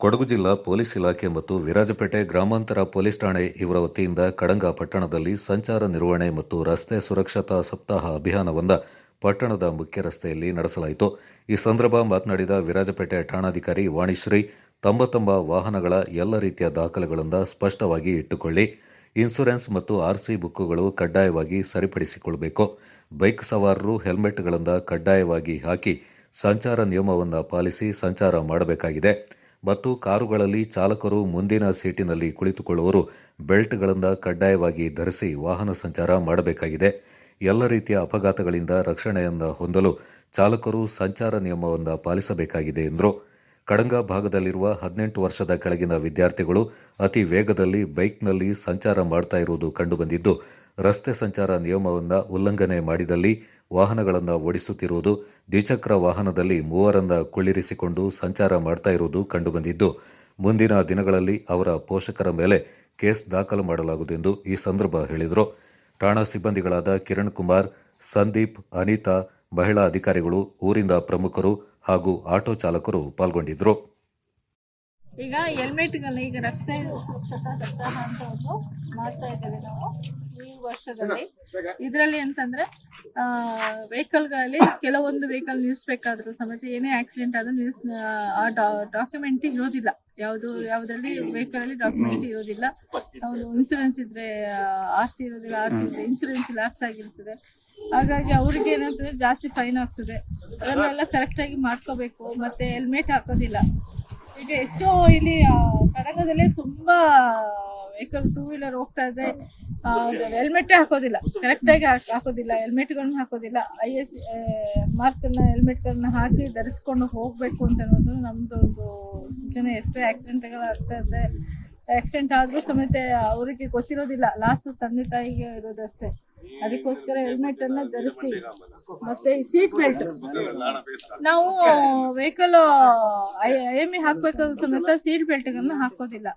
ಕೊಡಗು ಜಿಲ್ಲಾ ಪೊಲೀಸ್ ಇಲಾಖೆ ಮತ್ತು ವಿರಾಜಪೇಟೆ ಗ್ರಾಮಾಂತರ ಪೊಲೀಸ್ ಠಾಣೆ ಇವರ ವತಿಯಿಂದ ಕಡಂಗ ಪಟ್ಟಣದಲ್ಲಿ ಸಂಚಾರ ನಿರ್ವಹಣೆ ಮತ್ತು ರಸ್ತೆ ಸುರಕ್ಷತಾ ಸಪ್ತಾಹ ಅಭಿಯಾನವನ್ನು ಪಟ್ಟಣದ ಮುಖ್ಯ ರಸ್ತೆಯಲ್ಲಿ ನಡೆಸಲಾಯಿತು. ಈ ಸಂದರ್ಭ ಮಾತನಾಡಿದ ವಿರಾಜಪೇಟೆ ಠಾಣಾಧಿಕಾರಿ ವಾಣಿಶ್ರೀ, ತಮ್ಮ ತಮ್ಮ ವಾಹನಗಳ ಎಲ್ಲ ರೀತಿಯ ದಾಖಲೆಗಳನ್ನು ಸ್ಪಷ್ಟವಾಗಿ ಇಟ್ಟುಕೊಳ್ಳಿ. ಇನ್ಸೂರೆನ್ಸ್ ಮತ್ತು ಆರ್ಸಿ ಬುಕ್ಕುಗಳು ಕಡ್ಡಾಯವಾಗಿ ಸರಿಪಡಿಸಿಕೊಳ್ಳಬೇಕು ಬೈಕ್ ಸವಾರರು ಹೆಲ್ಮೆಟ್ಗಳನ್ನು ಕಡ್ಡಾಯವಾಗಿ ಹಾಕಿ ಸಂಚಾರ ನಿಯಮವನ್ನು ಪಾಲಿಸಿ ಸಂಚಾರ ಮಾಡಬೇಕಾಗಿದೆ. ಮತ್ತು ಕಾರುಗಳಲ್ಲಿ ಚಾಲಕರು ಮುಂದಿನ ಸೀಟಿನಲ್ಲಿ ಕುಳಿತುಕೊಳ್ಳುವರು ಬೆಲ್ಟ್ಗಳಿಂದ ಕಡ್ಡಾಯವಾಗಿ ಧರಿಸಿ ವಾಹನ ಸಂಚಾರ ಮಾಡಬೇಕಾಗಿದೆ. ಎಲ್ಲ ರೀತಿಯ ಅಪಘಾತಗಳಿಂದ ರಕ್ಷಣೆಯನ್ನು ಹೊಂದಲು ಚಾಲಕರು ಸಂಚಾರ ನಿಯಮವನ್ನು ಪಾಲಿಸಬೇಕಾಗಿದೆ ಎಂದರು. ಕಡಂಗ ಭಾಗದಲ್ಲಿರುವ ಹದಿನೆಂಟು ವರ್ಷದ ಕೆಳಗಿನ ವಿದ್ಯಾರ್ಥಿಗಳು ಅತಿ ವೇಗದಲ್ಲಿ ಬೈಕ್ನಲ್ಲಿ ಸಂಚಾರ ಮಾಡ್ತಾ ಇರುವುದು ಕಂಡುಬಂದಿದ್ದು, ರಸ್ತೆ ಸಂಚಾರ ನಿಯಮವನ್ನು ಉಲ್ಲಂಘನೆ ಮಾಡಿದಲ್ಲಿ ವಾಹನಗಳನ್ನು ಓಡಿಸುತ್ತಿರುವುದು ದ್ವಿಚಕ್ರ ವಾಹನದಲ್ಲಿ ಮೂವರನ್ನ ಕುಳ್ಳಿರಿಸಿಕೊಂಡು ಸಂಚಾರ ಮಾಡ್ತಾ ಇರುವುದು ಕಂಡುಬಂದಿದ್ದು, ಮುಂದಿನ ದಿನಗಳಲ್ಲಿ ಅವರ ಪೋಷಕರ ಮೇಲೆ ಕೇಸ್ ದಾಖಲು ಮಾಡಲಾಗುವುದೆಂದು ಈ ಸಂದರ್ಭ ಹೇಳಿದರು. ಠಾಣಾ ಸಿಬ್ಬಂದಿಗಳಾದ ಕಿರಣ್ ಕುಮಾರ್, ಸಂದೀಪ್, ಅನಿತಾ, ಮಹಿಳಾ ಅಧಿಕಾರಿಗಳು, ಊರಿಂದ ಪ್ರಮುಖರು ಹಾಗೂ ಆಟೋ ಚಾಲಕರು ಪಾಲ್ಗೊಂಡಿದ್ದರು. ಈಗ ಹೆಲ್ಮೆಟ್ಗಳ ಈಗ ರಸ್ತೆ ಸುರಕ್ಷತಾ ಸಪ್ತಾಹ ಅಂತ ಒಂದು ಮಾಡ್ತಾ ಇದ್ದೇವೆ ನಾವು. ಈ ವರ್ಷದಲ್ಲಿ. ಇದರಲ್ಲಿ ಅಂತಂದ್ರೆ ವೆಹಿಕಲ್ಗಳಲ್ಲಿ ಕೆಲವೊಂದು ವೆಹಿಕಲ್ ನಿಲ್ಲಿಸ್ಬೇಕಾದ್ರೂ ಸಮೇತ ಏನೇ ಆಕ್ಸಿಡೆಂಟ್ ಆದ್ರೂ ನಿಲ್ಸ್ ಆ ಡಾಕ್ಯುಮೆಂಟ್ ಇರೋದಿಲ್ಲ. ಯಾವುದು ಯಾವುದರಲ್ಲಿ ವೆಹಿಕಲ್ ಅಲ್ಲಿ ಡಾಕ್ಯುಮೆಂಟ್ ಇರೋದಿಲ್ಲ. ಒಂದು ಇನ್ಸೂರೆನ್ಸ್ ಇದ್ರೆ ಆರ್ ಸಿ ಇರೋದಿಲ್ಲ ಆರ್ ಸಿ ಇದ್ರೆ ಇನ್ಸೂರೆನ್ಸ್ ಲ್ಯಾಪ್ಸ್ ಆಗಿರ್ತದೆ. ಹಾಗಾಗಿ ಅವ್ರಿಗೆ ಏನಂತಂದ್ರೆ ಜಾಸ್ತಿ ಫೈನ್ ಆಗ್ತದೆ. ಅದನ್ನೆಲ್ಲ ಕರೆಕ್ಟಾಗಿ ಮಾಡ್ಕೋಬೇಕು. ಮತ್ತೆ ಹೆಲ್ಮೆಟ್ ಹಾಕೋದಿಲ್ಲ. ಈಗ ಎಷ್ಟೋ ಇಲ್ಲಿ ಕಡಗದಲ್ಲಿ ತುಂಬಾ ವೆಹಿಕಲ್ ಟೂ ವೀಲರ್ ಹೋಗ್ತಾ ಇದೆ ಹೆಲ್ಮೆಟ್ ಹಾಕೋದಿಲ್ಲ. ಕರೆಕ್ಟ್ ಆಗಿ ಹಾಕೋದಿಲ್ಲ. ಹಾಕೋದಿಲ್ಲ. ಹೆಲ್ಮೆಟ್ಗಳನ್ನ ಹಾಕೋದಿಲ್ಲ ಐ ಎಸ್ ಮಾರ್ಕ್ ಹೆಲ್ಮೆಟ್ಗಳನ್ನ ಹಾಕಿ ಧರಿಸ್ಕೊಂಡು ಹೋಗ್ಬೇಕು ಅಂತ ಅನ್ನೋದು ನಮ್ದು ಒಂದು ಸೂಚನೆ. ಎಷ್ಟೇ ಆಕ್ಸಿಡೆಂಟ್ಗಳು ಆಗ್ತಾ ಇದೆ ಆಕ್ಸಿಡೆಂಟ್ ಆದ್ರೂ ಸಮೇತ ಅವರಿಗೆ ಗೊತ್ತಿರೋದಿಲ್ಲ. ಲಾಸ್ ತಂದೆ ತಾಯಿಗೆ ಇರೋದಷ್ಟೇ. ಅದಕ್ಕೋಸ್ಕರ ಹೆಲ್ಮೆಟ್ ಅನ್ನ ಧರಿಸಿ ಮತ್ತೆ ಸೀಟ್ ಬೆಲ್ಟ್ ನಾವು ವೆಹಿಕಲ್ ಐ ಎಂ ಇ ಹಾಕ್ಬೇಕಾದ್ರೂ ಸಮೇತ ಸೀಟ್ ಬೆಲ್ಟ್ಗಳನ್ನ ಹಾಕೋದಿಲ್ಲ.